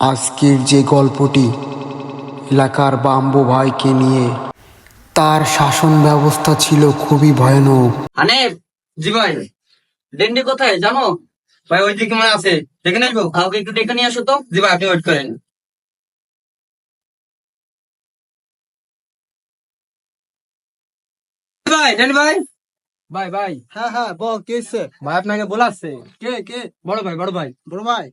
আজকের যে গল্পটি এলাকার বাম্বু ভাইকে নিয়ে তার শাসন ব্যবস্থা ছিল খুবই ভয়ানক। হানিফ জি ভাই ডেন্ডি কোথায়? জানো? ভাই ওই দিকে মনে আছে। দেখে নেব। কাউকে একটু ডেকে নিয়ে আসো তো। জি ভাই আপনি ওয়েট করেন। ভাই ডেন্ডি ভাই? ভাই ভাই। হ্যাঁ হ্যাঁ বল কে ভাই আপনাকে বলাচ্ছে। কে কে? বড় ভাই বড় ভাই। বড় ভাই।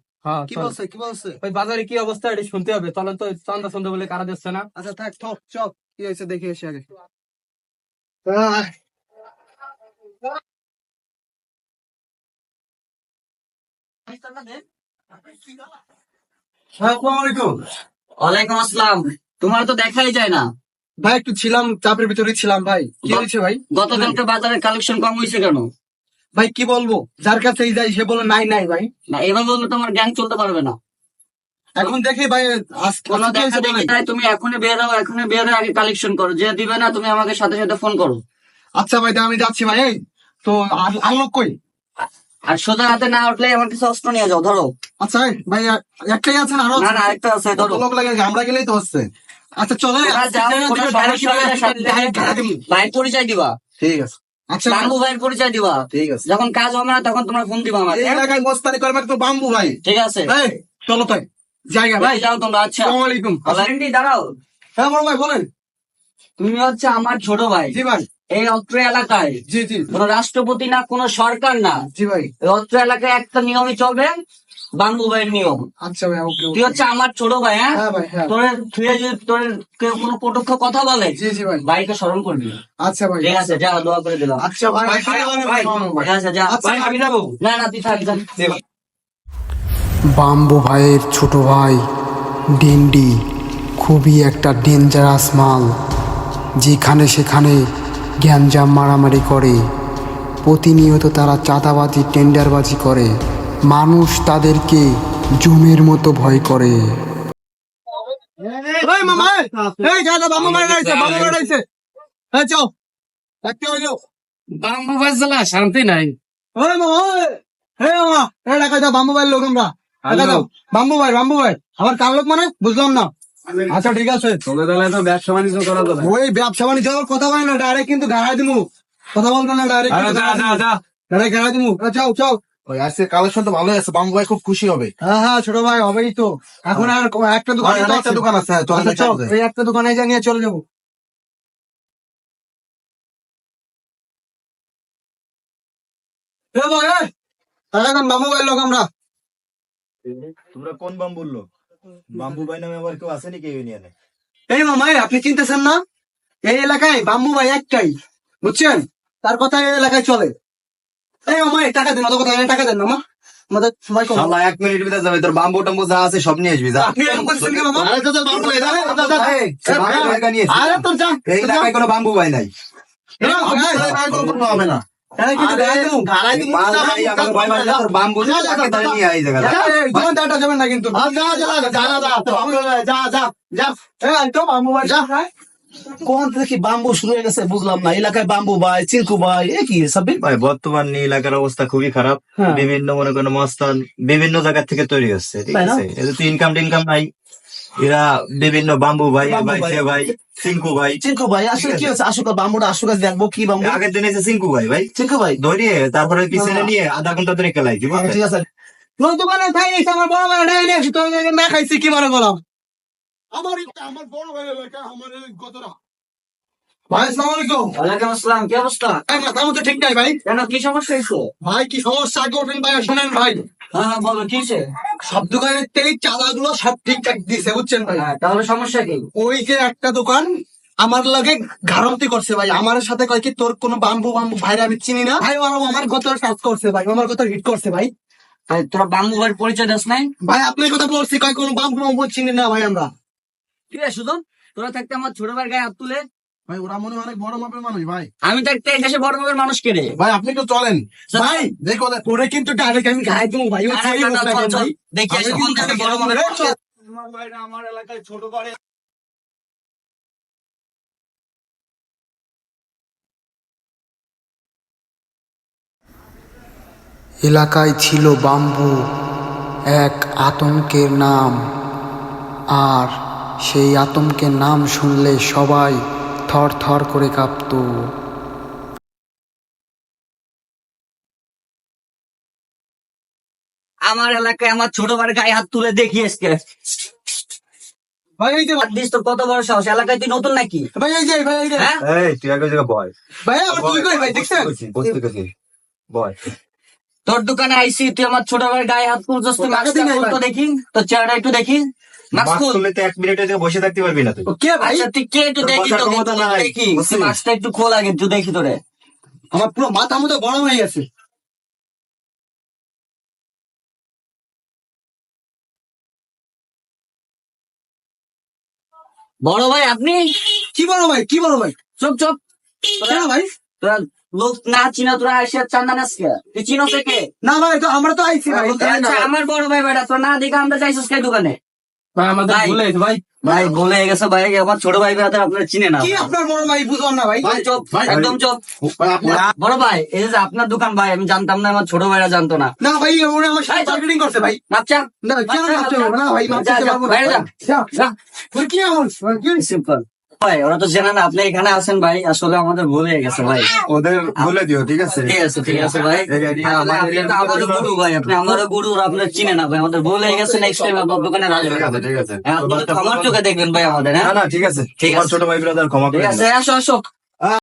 কি বলছে কি বলছে? ওই বাজারে কি অবস্থা এটা শুনতে হবে। চলেন তো চান্দা বলে কারা দিচ্ছে না? আচ্ছা থাক চল। কি হয়েছে দেখে এসে আগে। ওয়ালাইকুম আসসালাম। তোমার তো দেখাই যায় না। ভাই একটু ছিলাম চাপের ভিতরে ছিলাম ভাই। কি হয়েছে ভাই? গতকালকে বাজারে কালেকশন কম হয়েছে কেন? ভাই কি বলব? যার কাছে যাই সে বলে নাই নাই ভাই। না এবার বললে তোমার গ্যাং চলতে পারবে না। এখন দেখি ভাই তুমি এখনই বের হও এখনই বের হয়ে আগে কালেকশন করো। যে দিবে না তুমি আমাকে সাথে সাথে ফোন করো। আচ্ছা ভাই আমি যাচ্ছি ভাই এই তো আলোক কই? আর সোজা হাতে না উঠলে আমার কিছু অস্ত্র নিয়ে যাও ধরো। আচ্ছা ভাই এক- একটাই আছেন আরও না না আরেকটা আছে ধরো। লোক লাগে আমরা গেলেই তো হচ্ছে। আচ্ছা চলো ভাইয়ের পরিচয় দিবা। ঠিক আছে। আচ্ছা বাম্বু ভাইয়ের পরিচয় দিবা। ঠিক আছে। যখন কাজ হবে না তখন তোমরা ফোন দিবা আমাকে। এলাকায় মস্তানি করবে তো বাম্বু ভাই। ঠিক আছে। চলো তাই। জায়গা ভাই। ভাই যাও তোমরা আচ্ছা। আসসালামু আলাইকুম। দাঁড়াও। হ্যাঁ বড় ভাই বলেন। তুমি হচ্ছে আমার ছোট ভাই। জি ভাই। এই অত্র এলাকায়। জি জি। কোন রাষ্ট্রপতি না কোন সরকার না। জি ভাই। অত্র এলাকায় একটা নিয়মই চলবে বাম্বু ভাইয়ের নিয়ম। আচ্ছা ভাই ওকে তুই হচ্ছে আমার ছোট ভাই হ্যাঁ? হ্যাঁ ভাই হ্যাঁ। তোর তুই যদি তোর কেউ কোনো কটক্ষ কথা বলে জি জি ভাই। ভাইকে স্মরণ করবি আচ্ছা ভাই ঠিক আছে যা দোয়া করে দিলাম। আচ্ছা ভাই যা। আচ্ছা, ভাই আমি যাব। না না তুই থাক যা। বাম্বু ভাইয়ের ছোট ভাই ডিন্ডি খুবই একটা ডেঞ্জারাস মাল যেখানে সেখানে গ্যাঞ্জাম মারামারি করে। প্রতিনিয়ত তারা চাঁদাবাজি টেন্ডারবাজি করে। মানুষ তাদেরকে জুমের মতো ভয় করে। শান্তি নাই। বাম্বু ভাই লোক আমরা। বাম্বু ভাই বাম্বু ভাই আমার কার লোক মানে? বুঝলাম না। আচ্ছা ঠিক আছে। তো ব্যবসা বাণিজ্য করা যাবে। ওই ব্যবসা বাণিজ্য কথা বলে না ডাইরেক্ট কিন্তু গাড়াই দিমু। কথা বলবে না ডাইরেক্ট ডাইরেক্ট গাড়াই দিমু। আ, যাও যাও। ওই আজকে কালেকশন তো ভালো আছে বাম্বু ভাই খুব খুশি হবে। হ্যাঁ হ্যাঁ ছোট ভাই হবেই তো। এখন আর একটা দোকান একটা দোকান আছে, হ্যাঁ, চল, আচ্ছা, চল। এই একটা দোকানে যা নিয়ে চলে যাব। এ ভাই, লোক আমরা। তোমরা কোন বাম্বু বলল বাম্বু ভাই নামে আবার কেউ আছে নাকি ইউনিয়নে এই মামাই আপনি চিনতেছেন না? এই এলাকায় বাম্বু ভাই একটাই বুঝছেন? তার কথা এই এলাকায় চলে। এই এই টাকা দেন অত কথা টাকা দেন মামা আমাদের সবাই কম শালা এক মিনিট ভিতরে যাবে তোর বাম্বু টাম্বু যা আছে সব নিয়ে আসবি যা আপনি এরকম করছেন কি মামা আরে তো বাম্বু। এই, নিয়ে এসেছে। আরে তোর যা এই এলাকায় কোনো বাম্বু ভাই নাই এই, কোনো কোনো হবে না আমার না, যাবেন না কিন্তু যা, যা, যা, যা, যা, যা, যা, যা। যা কোন থেকে বাম্বু শুরু হয়ে গেছে বুঝলাম না। এলাকায় বাম্বু ভাই চিঙ্কু ভাই এ কি সাব্বির ভাই বর্তমান এলাকার অবস্থা খুবই খারাপ। হ্যাঁ। বিভিন্ন মনে করেন মস্তান বিভিন্ন জায়গা থেকে তৈরি হচ্ছে ঠিক আছে? এদের তো ইনকাম টিনকাম নাই এরা বিভিন্ন বাম্বু ভাই ভাই ভাই। সে ভাই চিঙ্কু ভাই আসলে কি হচ্ছে আসুক বাম্বুটা আসুক দেখব কি বাম্বু আগের দিন এসে সিঙ্কু ভাই ভাই। চিঙ্কু ভাই ধরিয়ে তারপরে পিছনে নিয়ে আধা ঘণ্টা ধরে খেলাই আচ্ছা, ঠিক আছে। দোকানে খাই আমার বড় তো না খাইছি কি মনে করলাম আমার আমার বড় ভাই এলাকা আমার কতটা ভাই আসসালামু আলাইকুম। ওয়ালাইকুম আসসালাম কি অবস্থা? এই মাথা মতো ঠিক নাই ভাই। কেন কি সমস্যা হয়েছে? ভাই কি সমস্যা? আগে ভাই শোনেন ভাই। হ্যাঁ হ্যাঁ বলো কি হয়েছে? সব দোকানের সব ঠিকঠাক দিছে বুঝছেন ভাই? হ্যাঁ, তাহলে সমস্যা কি? ওই যে একটা দোকান আমার লাগে ঘাড়ন্তি করছে ভাই। আমার সাথে কয় কি তোর কোনো বাম্বু বাম্বু ভাইরে আমি চিনি না? ভাই ওরা আমার কত কাজ করছে ভাই আমার কত হিট করছে ভাই। তাই তোরা বাম্বু ভাইয়ের পরিচয় দাস নাই? ভাই আপনার কথা বলছি কয় কোনো বাম্বু বাম্বু চিনি না ভাই আমরা। ঠিক আছে সুদন তোরা থাকতে আমার ছোট ভাইয়ের গায়ে হাত তুলে। ভাই ওরা মনে হয় অনেক বড় মাপের মানুষ ভাই। আমি থাকতে এই দেশে বড় ভাবের মানুষ কেড়ে ভাই আপনি একটু চলেন। ভাই দেখো ওরে কিন্তু ডাইরেক্ট আমি গায়ে দেবো ভাই পারে ভাই। দেখি বড় আমার এলাকায় ছোট করে এলাকায় ছিল বাম্বু এক আতঙ্কের নাম আর সেই আতঙ্কের নাম শুনলে সবাই থর থর করে কাঁপতো। আমার এলাকায় আমার ছোট ভাইয়ের গায়ে হাত তুলে দেখি আজকে। ভাই এই যে দিস তোর কত বড় সাহস? এলাকায় তুই নতুন নাকি? ভাই এই যে ভাই এই যে। হ্যাঁ? এই তুই আগে জায়গা বয়। ভাই আমার কি কই ভাই দেখছেন? বসতে গেছি বয়। তোর দোকানে আইসি তুই আমার ছোট ভাইয়ের গায়ে হাত তুলছস তুই দেখি তোর চেহারা একটু দেখি। এক মিনিটের বসে থাকতে পারবি না তুই। কে ভাই? আচ্ছা তুই কে একটু দেখি তো দেখি। মাস্কটা একটু খোল একটু দেখি তোরে। আমার পুরো মাথা মতো গরম হয়ে গেছে। বড় ভাই আপনি? কি বলো ভাই কি বলো ভাই? চুপ চুপ। কেন ভাই? তোরা লোক না চিনা তোরা আসিয়া চান্দান আজকে। তুই চিনো কে না ভাই তো আমরা তো আইছি ভাই আচ্ছা আমার বড় ভাই বেটা তোর না দেখে আমরা যাইছিস কে দোকানে? ভাই আমাদের ভুলে গেছে ভাই। ভাই বলে গেছে ভাই আমার ছোট ভাই বেটা আপনার চিনে না। কি আপনার বড় ভাই বুঝলাম না ভাই। ভাই চুপ একদম চুপ। বড় ভাই এই যে আপনার দোকান ভাই আমি জানতাম না আমার ছোট ভাইরা জানতো না। না ভাই ওরা আমার সাথে ভাই, করছে ভাই। বাচ্চা না কেন ভাই, না। যা, কি সিম্পল ভাই ওরা তো জানে না আপনি এখানে আছেন ভাই আসলে আমাদের ভুলে গেছে ভাই। ওদের বলে দিও ঠিক আছে? ঠিক আছে ঠিক আছে ভাই। আমারও গুরু ভাই আপনি আমারও গুরু আপনার চিনে না ভাই। আমাদের ভুলে গেছে নেক্সট টাইম আপনার দোকানে আসবেন ঠিক আছে। হ্যাঁ, আমার চোখে দেখবেন ভাই আমাদের হ্যাঁ? না না ঠিক আছে। ঠিক আছে। ছোট ভাই ব্রাদার ক্ষমা ঠিক আছে আসো আসো।